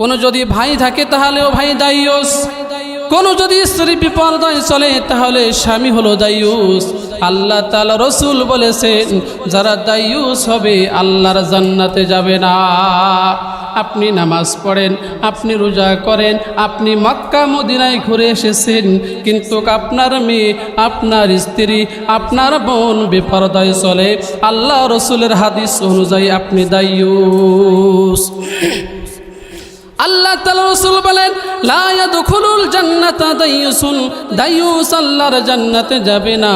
কোনো যদি ভাই থাকে তাহলেও ভাই দায়ুস। কোনো যদি স্ত্রী বিপর্যয় চলে তাহলে স্বামী হলো দায়ুস। আল্লাহ তালা রসুল বলেছেন, যারা দায়ুস হবে আল্লাহর জান্নাতে যাবে না। আপনি নামাজ পড়েন, আপনি রোজা করেন, আপনি মক্কা, মদিনায় ঘুরে এসেছেন, কিন্তু আপনার মেয়ে, আপনার স্ত্রী, আপনার বোন বেপরদায় চলে। আল্লাহ রসুলের হাদিস অনুযায়ী আপনি দায়ুস। আল্লাহ তালা রসুল বলেন লায়াদুল জান্নাতা দাইয়ুসুন, দাইয়ুস আল্লাহর জান্নাতে যাবে না।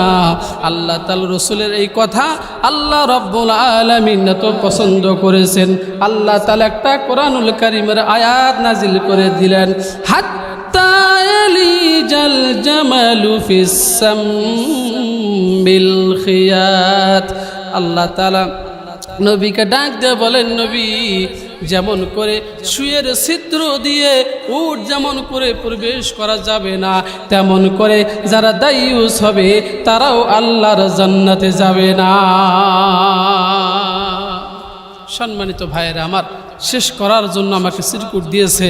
আল্লাহ তালা রসুলের এই কথা আল্লাহ রব্বুল আলমিন তো পছন্দ করেছেন। আল্লাহ তালা একটা কোরআনুল করিমের আয়াত নাজিল করে দিলেন, হাত্তা ইয়ালিজাল জামালু ফিস বিল আল্লাহ তালা নবীকে ডাক দিয়ে বলেন, নবী, যেমন করে শুয়ের ছিদ্র দিয়ে উট যেমন করে প্রবেশ করা যাবে না, তেমন করে যারা দায়ুস হবে, তারাও আল্লাহর জান্নাতে যাবে না। সম্মানিত ভাইয়েরা, আমার শেষ করার জন্য আমাকে সিরকুট দিয়েছে।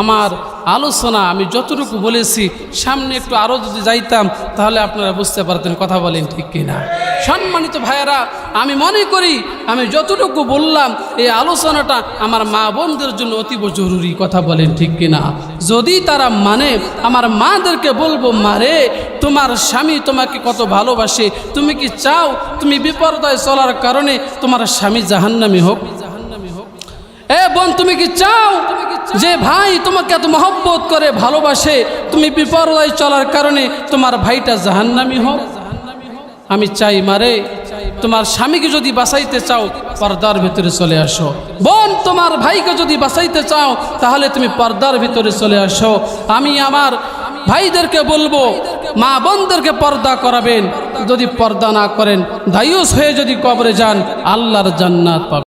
আমার আলোচনা আমি যতটুকু বলেছি, সামনে একটু আরও যদি যাইতাম, তাহলে আপনারা বুঝতে পারতেন কথা বলেন ঠিক কিনা। সম্মানিত ভাইয়েরা, আমি মনে করি, আমি যতটুকু বললাম, এই আলোচনাটা আমার মা বোনদের জন্য অতীব জরুরি, কথা বলেন ঠিক কিনা? যদি তারা মানে আমার মাদেরকে বলব, মারে, তোমার স্বামী তোমাকে কত ভালোবাসে, তুমি কি চাও, তুমি বিপর্দয় চলার কারণে তোমার স্বামী জাহান্নামি হোক? এ বোন, তুমি কি চাও যে ভাই তোমাকে এত মহব্বত করে ভালোবাসে, তুমি বিপর্দয় চলার কারণে তোমার ভাইটা জাহান্নামি হোক? আমি চাই মারে, তোমার স্বামীকে যদি বাঁচাইতে চাও, পর্দার ভিতরে চলে আসো। বোন, তোমার ভাইকে যদি বাঁচাইতে চাও, তাহলে তুমি পর্দার ভিতরে চলে আসো। আমি আমার ভাইদেরকে বলব, মা বোনদেরকে পর্দা করাবেন। যদি পর্দা না করেন, দায়ুস হয়ে যদি কবরে যান, আল্লাহর জান্নাত পাবেন।